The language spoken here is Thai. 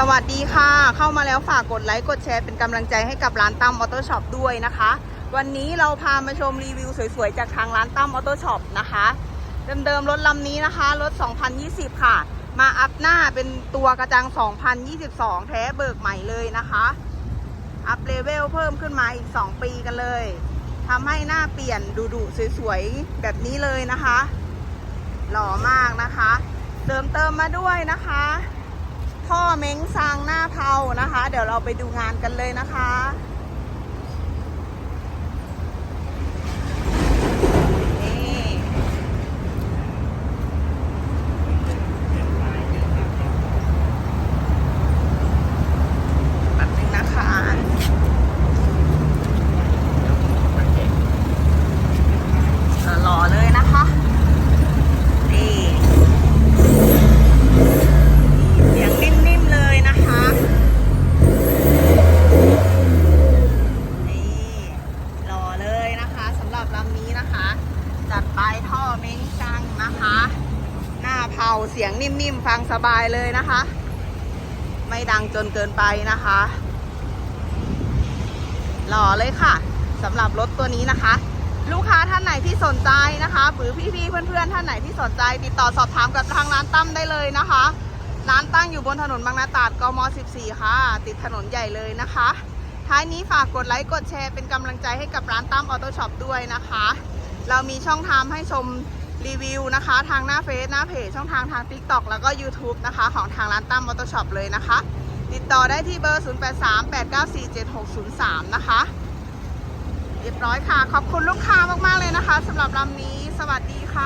สวัสดีค่ะ เข้ามาแล้วฝากกดไลค์กดแชร์เป็นกำลังใจให้กับร้านตั้มออโต้ช็อปด้วยนะคะ วันนี้เราพามาชมรีวิวสวยๆ จากทางร้านตั้มออโต้ช็อปนะคะ เดิมๆ รถลำนี้นะคะ รถ 2020 ค่ะ มาอัพหน้าเป็นตัวกระจัง 2022 แท้เบิกใหม่เลยนะคะ อัพเลเวลเพิ่มขึ้นมาอีก 2 ปีกันเลยทำให้หน้าเปลี่ยนดุๆสวยๆ แบบนี้เลยนะคะ หล่อมากนะคะ เติมเติมมาด้วยนะคะ เม้งซางหน้าเผานะคะ เดี๋ยวเราไปดูงานกันเลยนะคะ นี่แป๊บนึงนะคะเออหล่อเลยนะคะ นี่ เสียงนิ่มๆเลยนะคะ นี่หล่อเลยนะคะสำหรับลำนี้นะคะ จัดไปท่อ เม้งจังนะคะ หน้าเผาเสียงนิ่มๆ ฟังสบายเลยนะคะ ไม่ดังจนเกินไปนะคะ หล่อเลยค่ะสำหรับรถตัวนี้นะคะ ลูกค้าท่านไหนที่สนใจนะคะ หรือพี่ๆเพื่อนๆ ท่านไหนที่สนใจ ติดต่อสอบถามกับทางร้านตั้มได้เลยนะคะ ร้านตั้งอยู่บนถนนบางนาตราดกม 14 ค่ะ ติดถนนใหญ่เลยนะคะท้ายนี้ฝากกดไลค์กดแชร์เป็นกำลังใจให้กับร้านตั้มออโต้ช็อปด้วยนะคะ เรามีช่องทางให้ชมรีวิวนะคะ ทางหน้าเฟซหน้าเพจช่องทางทาง TikTok แล้วก็ YouTube นะคะ ของทางร้านตั้มมอเต้ช็อปเลยนะคะ ติดต่อได้ที่เบอร์ 0838947603 นะคะ เรียบร้อยค่ะ ขอบคุณลูกค้ามากๆเลยนะคะสำหรับลำนี้ สวัสดีค่ะ